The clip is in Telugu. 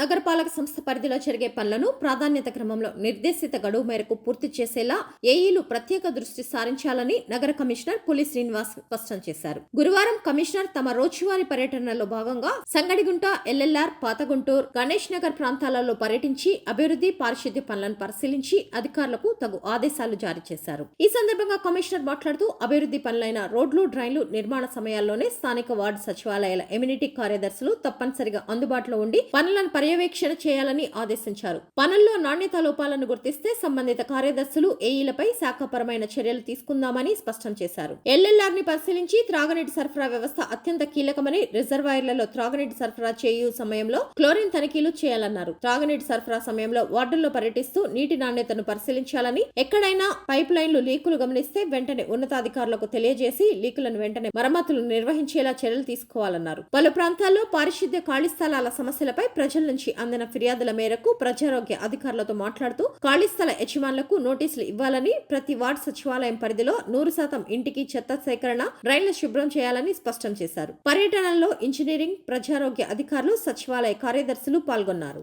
నగరపాలక సంస్థ పరిధిలో జరిగే పనులను ప్రాధాన్యత క్రమంలో నిర్దేశిత గడువు మేరకు పూర్తి చేసేలా ఏఈలు ప్రత్యేక దృష్టి సారించాలని నగర కమిషనర్ పులి శ్రీనివాస్ స్పష్టం చేశారు. గురువారం కమిషనర్ తమ రోజువారీ పర్యటనలో భాగంగా సంగడిగుంట ఎల్ఎల్ఆర్ పాతగుంటూరు గణేష్ నగర్ ప్రాంతాలలో పర్యటించి అభివృద్ధి పారిశుద్ధ్య పనులను పరిశీలించి అధికారులకు తగు ఆదేశాలు జారీ చేశారు. ఈ సందర్భంగా కమిషనర్ మాట్లాడుతూ అభివృద్ధి పనులైన రోడ్లు డ్రైన్లు నిర్మాణ సమయాల్లోనే స్థానిక వార్డు సచివాలయాల ఎమ్యూనిటీ కార్యదర్శులు తప్పనిసరిగా అందుబాటులో ఉండి పనులను పర్యవేక్షణ చేయాలని ఆదేశించారు. పనుల్లో నాణ్యత లోపాలను గుర్తిస్తే సంబంధిత కార్యదర్శులు ఏఈలపై శాఖపరమైన చర్యలు తీసుకుందామని స్పష్టం చేశారు. ఎల్ఎల్ఆర్ని పరిశీలించి త్రాగునీటి సరఫరా వ్యవస్థ అత్యంత కీలకమని రిజర్వాయర్లలో త్రాగునీటి సరఫరా చేయు సమయంలో క్లోరిన్ తనిఖీలు చేయాలన్నారు. త్రాగునీటి సరఫరా సమయంలో వార్డుల్లో పర్యటిస్తూ నీటి నాణ్యతను పరిశీలించాలని ఎక్కడైనా పైప్ లైన్లు లీకులు గమనిస్తే వెంటనే ఉన్నతాధికారులకు తెలియజేసి లీకులను వెంటనే మరమ్మతులు నిర్వహించేలా చర్యలు తీసుకోవాలన్నారు. పలు ప్రాంతాల్లో పారిశుద్ధ్య ఖాళీ స్థలాల సమస్యలపై ప్రజల నుంచి అందిన ఫిర్యాదుల మేరకు ప్రజారోగ్య అధికారులతో మాట్లాడుతూ ఖాళీ స్థల యజమానులకు నోటీసులు ఇవ్వాలని ప్రతి వార్డు సచివాలయం పరిధిలో నూరు శాతం ఇంటికి చెత్త సేకరణ రైళ్ళ శుభ్రం చేయాలని స్పష్టం చేశారు. పర్యటనలో ఇంజనీరింగ్ ప్రజారోగ్య అధికారులు సచివాలయ కార్యదర్శులు పాల్గొన్నారు.